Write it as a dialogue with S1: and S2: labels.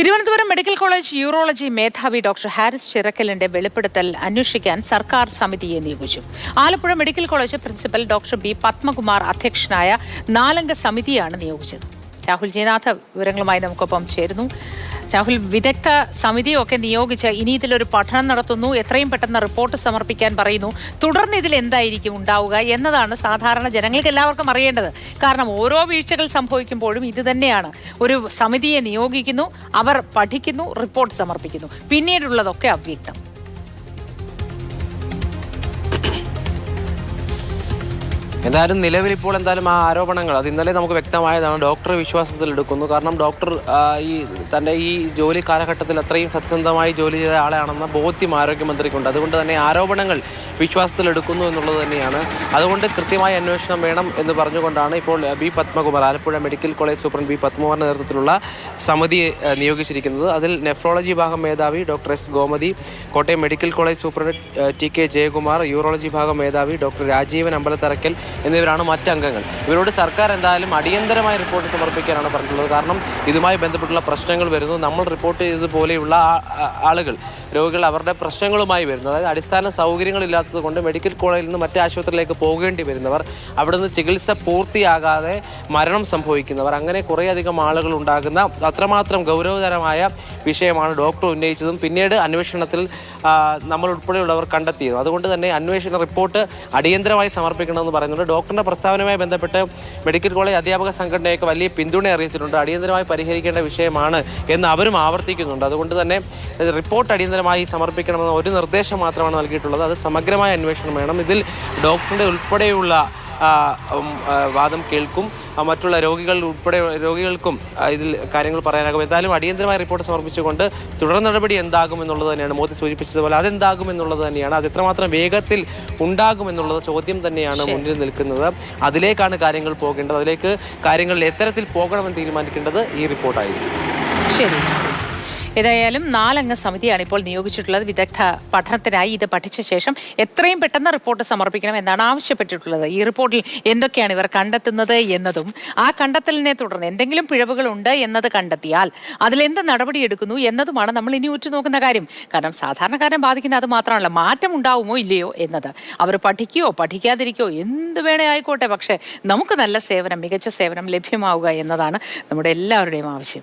S1: Thiruvananthapuram medical college urology മേധാവി doctor Haris ചിറക്കലിന്റെ വെളിപ്പെടുത്തൽ അന്വേഷിക്കാൻ സർക്കാർ സമിതിയെ നിയോഗിച്ചു. Alappuzha medical college principal doctor B Padmakumar അധ്യക്ഷനായ നാലംഗ സമിതിയാണ് നിയോഗിച്ചത്. രാഹുൽ ജയനാഥ് വിവരങ്ങളുമായി നമുക്കൊപ്പം ചേരുന്നു. രാഹുൽ വിദഗ്ധ സമിതിയൊക്കെ നിയോഗിച്ച് ഇനി ഇതിലൊരു പഠനം നടത്തുന്നു. എത്രയും പെട്ടെന്ന് റിപ്പോർട്ട് സമർപ്പിക്കാൻ പറയുന്നു. തുടർന്ന് ഇതിൽ എന്തായിരിക്കും ഉണ്ടാവുക എന്നതാണ് സാധാരണ ജനങ്ങൾക്ക് എല്ലാവർക്കും അറിയേണ്ടത്. കാരണം ഓരോ വീഴ്ചകൾ സംഭവിക്കുമ്പോഴും ഇത് തന്നെയാണ്. ഒരു സമിതിയെ നിയോഗിക്കുന്നു അവർ പഠിക്കുന്നു റിപ്പോർട്ട് സമർപ്പിക്കുന്നു. പിന്നീടുള്ളതൊക്കെ അവ്യക്തം.
S2: എന്തായാലും നിലവിൽ ഇപ്പോൾ എന്തായാലും ആ ആരോപണങ്ങൾ അത് ഇന്നലെ നമുക്ക് വ്യക്തമായതാണ്. ഡോക്ടർ വിശ്വാസത്തിൽ എടുക്കുന്നു. കാരണം ഡോക്ടർ ഈ തന്റെ ഈ ജോലി കാലഘട്ടത്തിൽ അത്രയും സത്യസന്ധമായി ജോലി ചെയ്ത ആളാണെന്ന ബോധ്യം ആരോഗ്യമന്ത്രിക്കുണ്ട്. അതുകൊണ്ട് തന്നെ ആരോപണങ്ങൾ വിശ്വാസത്തിൽ എടുക്കുന്നു എന്നുള്ളത് തന്നെയാണ്. അതുകൊണ്ട് കൃത്യമായ അന്വേഷണം വേണം എന്ന് പറഞ്ഞുകൊണ്ടാണ് ഇപ്പോൾ B Padmakumar Alappuzha medical college superintendent B പത്മകുമാറിന്റെ നേതൃത്വത്തിലുള്ള സമിതിയെ ആ, നിയോഗിച്ചിരിക്കുന്നത്. അതിൽ നെഫ്രോളജി വിഭാഗം മേധാവി doctor S Gomathi Kottayam medical college superintendent T K Jayakumar urology വിഭാഗം മേധാവി ഡോക്ടർ രാജീവൻ അമ്പലത്തറക്കൽ എന്നിവരാണ് മറ്റംഗങ്ങൾ. ഇവരോട് സർക്കാർ എന്തായാലും അടിയന്തരമായ റിപ്പോർട്ട് സമർപ്പിക്കാനാണ് പറഞ്ഞിട്ടുള്ളത്. കാരണം ഇതുമായി ബന്ധപ്പെട്ടുള്ള പ്രശ്നങ്ങൾ വരുന്നു. നമ്മൾ റിപ്പോർട്ട് ചെയ്തതുപോലെയുള്ള ആളുകൾ രോഗികൾ അവരുടെ പ്രശ്നങ്ങളുമായി വരുന്നു. അതായത് അടിസ്ഥാന സൗകര്യങ്ങളില്ലാത്തത് കൊണ്ട് മെഡിക്കൽ കോളേജിൽ നിന്ന് മറ്റ് ആശുപത്രിയിലേക്ക് പോകേണ്ടി വരുന്നവർ അവിടുന്ന് ചികിത്സ പൂർത്തിയാകാതെ മരണം സംഭവിക്കുന്നവർ അങ്ങനെ കുറേയധികം ആളുകൾ ഉണ്ടാകുന്ന അത്രമാത്രം ഗൗരവതരമായ വിഷയമാണ് ഡോക്ടർ ഉന്നയിച്ചതും പിന്നീട് അന്വേഷണത്തിൽ നമ്മൾ ഉൾപ്പെടെയുള്ളവർ കണ്ടെത്തിയതും. അതുകൊണ്ട് തന്നെ അന്വേഷണ റിപ്പോർട്ട് അടിയന്തരമായി സമർപ്പിക്കണമെന്ന് പറയുന്നുണ്ട്. ഡോക്ടറിന്റെ പ്രസ്താവനയുമായി ബന്ധപ്പെട്ട് മെഡിക്കൽ കോളേജ് അധ്യാപക സംഘടനയൊക്കെ വലിയ പിന്തുണ അറിയിച്ചിട്ടുണ്ട്. അടിയന്തരമായി പരിഹരിക്കേണ്ട വിഷയമാണ് എന്ന് അവരും ആവർത്തിക്കുന്നുണ്ട്. അതുകൊണ്ട് തന്നെ റിപ്പോർട്ട് റിപ്പോർട്ട് അടിയന്തരമായി സമർപ്പിക്കണമെന്ന ഒരു നിർദ്ദേശം മാത്രമാണ് നൽകിയിട്ടുള്ളത്. അത് സമഗ്രമായ അന്വേഷണം വേണം. ഇതിൽ ഡോക്ടറുടെ ഉൾപ്പെടെയുള്ള വാദം കേൾക്കും. മറ്റുള്ള രോഗികൾ ഉൾപ്പെടെ രോഗികൾക്കും ഇതിൽ കാര്യങ്ങൾ പറയാനാകും. എന്തായാലും അടിയന്തരമായ റിപ്പോർട്ട് സമർപ്പിച്ചുകൊണ്ട് തുടർ നടപടി എന്താകും എന്നുള്ളത് തന്നെയാണ് മോദി സൂചിപ്പിച്ചതുപോലെ. അതെന്താകും എന്നുള്ളത് തന്നെയാണ്. അത് എത്രമാത്രം വേഗത്തിൽ ഉണ്ടാകും എന്നുള്ളത് ചോദ്യം തന്നെയാണ് മുന്നിൽ നിൽക്കുന്നത്. അതിലേക്കാണ് കാര്യങ്ങൾ പോകേണ്ടത്. അതിലേക്ക് കാര്യങ്ങൾ എത്തരത്തിൽ പോകണമെന്ന് തീരുമാനിക്കേണ്ടത് ഈ റിപ്പോർട്ടായിരിക്കും.
S1: ശരി. ഏതായാലും നാലംഗ സമിതിയാണ് ഇപ്പോൾ നിയോഗിച്ചിട്ടുള്ളത്. വിദഗ്ധ പഠനത്തിനായി ഇത് പഠിച്ച ശേഷം എത്രയും പെട്ടെന്ന് റിപ്പോർട്ട് സമർപ്പിക്കണം എന്നാണ് ആവശ്യപ്പെട്ടിട്ടുള്ളത്. ഈ റിപ്പോർട്ടിൽ എന്തൊക്കെയാണ് ഇവർ കണ്ടെത്തുന്നത് എന്നതും ആ കണ്ടെത്തലിനെ തുടർന്ന് എന്തെങ്കിലും പിഴവുകൾ ഉണ്ട് എന്നത് കണ്ടെത്തിയാൽ അതിലെന്ത് നടപടിയെടുക്കുന്നു എന്നതുമാണ് നമ്മൾ ഇനി ഉറ്റുനോക്കുന്ന കാര്യം. കാരണം സാധാരണക്കാരൻ ബാധിക്കുന്ന അത് മാത്രമല്ല മാറ്റം ഉണ്ടാവുമോ ഇല്ലയോ എന്നത്. അവർ പഠിക്കുകയോ പഠിക്കാതിരിക്കുകയോ എന്ത് വേണേ ആയിക്കോട്ടെ. പക്ഷേ നമുക്ക് നല്ല സേവനം മികച്ച സേവനം ലഭ്യമാവുക എന്നതാണ് നമ്മുടെ എല്ലാവരുടെയും ആവശ്യം.